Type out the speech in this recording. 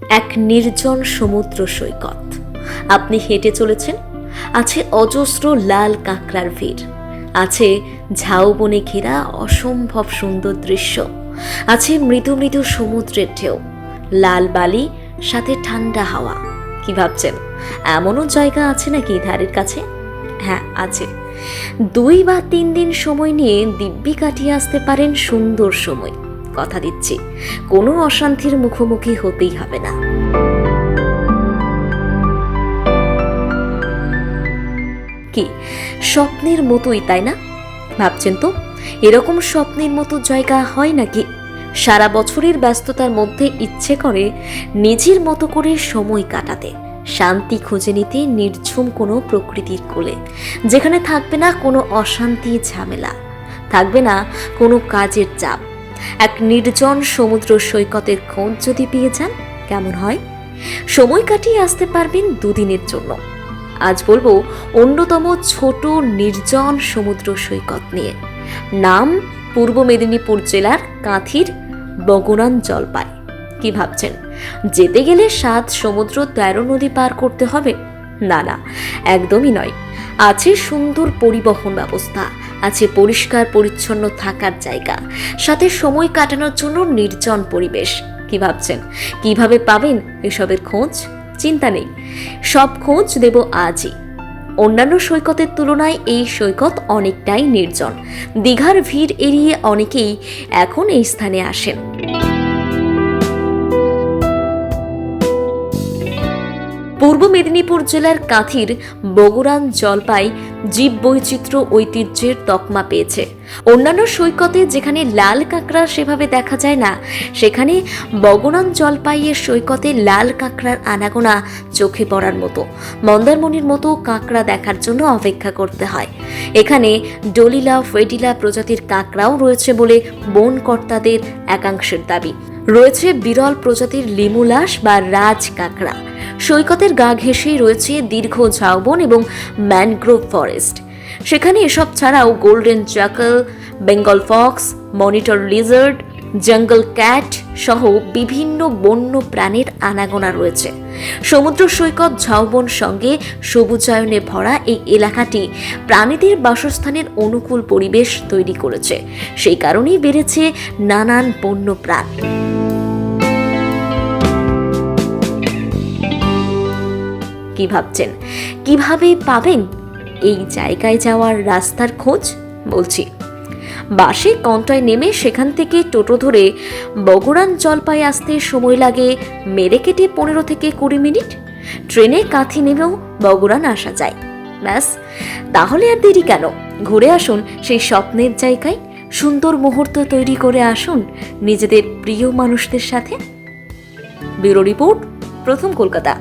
এক নির্জন সমুদ্র সৈকত। আপনি হেঁটে চলেছেন? আছে অজস্র লাল কাঁকড়ার ভিড়। আছে ঝাউবনে ঘেরা অসম্ভব সুন্দর দৃশ্য। আছে মৃদু মৃদু সমুদ্রের ঢেউ। লাল বালি, সাথে ঠান্ডা হাওয়া। কি ভাবছেন? এমনও জায়গা আছে নাকি ধারের কাছে? হ্যাঁ আছে। দুই বা তিন দিন সময় নিয়ে দিব্যি কাটিয়ে আসতে পারেন সুন্দর সময়। কথা দিচ্ছি। কোনো অশান্তির মুখোমুখি হতেই হবে না। কি, স্বপ্নের মতোই, তাই না? ভাবছেন তো? এরকম স্বপ্নের মতো জায়গা হয় নাকি? সারা বছরের ব্যস্ততার মধ্যে ইচ্ছে করে নিজের মতো করে সময় কাটাতে, শান্তি খুঁজে নিতে নির্ঝুম কোনো প্রকৃতির কোলে, যেখানে থাকবে না কোনো অশান্তি ঝামেলা, থাকবে না কোনো কাজের চাপ। এক নির্জন সমুদ্র সৈকতের খোঁজ যদি পেয়ে যান, কেমন হয়? সময় কাটিয়ে আসতে পারবেন দুদিনের জন্য। আজ বলব, অন্যতম ছোট নির্জন সমুদ্র সৈকত নিয়ে। নাম পূর্ব মেদিনীপুর জেলার কাঁথির বগুড়ান জলপাই। কি ভাবছেন? যেতে গেলে সাত সমুদ্র তেরো নদী পার করতে হবে। না না, একদমই নয়। আছে সুন্দর পরিবহন ব্যবস্থা, আছে পরিষ্কার পরিচ্ছন্ন থাকার জায়গা, সাথে সময় কাটানোর জন্য নির্জন পরিবেশ। কি ভাবছেন? কীভাবে পাবেন এসবের খোঁজ? চিন্তা নেই। সব খোঁজ দেব আজই। অন্যান্য সৈকতের তুলনায় এই সৈকত অনেকটাই নির্জন। দীঘার ভিড় এড়িয়ে অনেকেই এখন এই স্থানে আসেন। পূর্ব মেদিনীপুর জেলার কাঁথির বগুড়ান জলপাই জীব বৈচিত্র্য ঐতিহ্যের তকমা পেয়েছে। অন্যান্য সৈকতে যেখানে লাল কাঁকড়া সেভাবে দেখা যায় না, সেখানে বগুড়ান জলপাইয়ের সৈকতে লাল কাঁকড়ার আনাগোনা চোখে পড়ার মতো। মন্দারমণির মতো কাঁকড়া দেখার জন্য অপেক্ষা করতে হয়। এখানে ডলিলা, ফেডিলা প্রজাতির কাঁকড়াও রয়েছে বলে বনকর্তাদের একাংশের দাবি। রয়েছে বিরল প্রজাতির লিমুলাস বা রাজ কাঁকড়া। সৈকতের গা ঘেঁষেই রয়েছে দীর্ঘ ঝাউবন এবং ম্যানগ্রোভ ফরেস্ট। সেখানে এসব ছাড়াও golden jackal Bengal fox, monitor lizard, jungle cat সহ বিভিন্ন বন্য প্রাণীর আনাগোনা রয়েছে। সমুদ্র সৈকত ঝাউবন সঙ্গে সবুজায়নে ভরা এই এলাকাটি প্রাণীদের বাসস্থানের অনুকূল পরিবেশ তৈরি করেছে। সেই কারণেই বেড়েছে নানান বন্য প্রাণ। কি ভাবছেন? কীভাবে পাবেন? এই জায়গায় যাওয়ার রাস্তার খোঁজ? বলছি। বাসে কন্টায় নেমে সেখান থেকে টোটো ধরে বগুড়ান জলপাই আসতে সময় লাগে মেরে কেটে পনেরো থেকে কুড়ি মিনিট। ট্রেনে কাঁথি নেমেও বগুড়ান আসা যায়। ব্যাস, তাহলে আর দেরি কেন? ঘুরে আসুন সেই স্বপ্নের জায়গায়। সুন্দর মুহূর্ত তৈরি করে আসুন নিজেদের প্রিয় মানুষদের সাথে। ব্যুরো রিপোর্ট, প্রথম কলকাতা।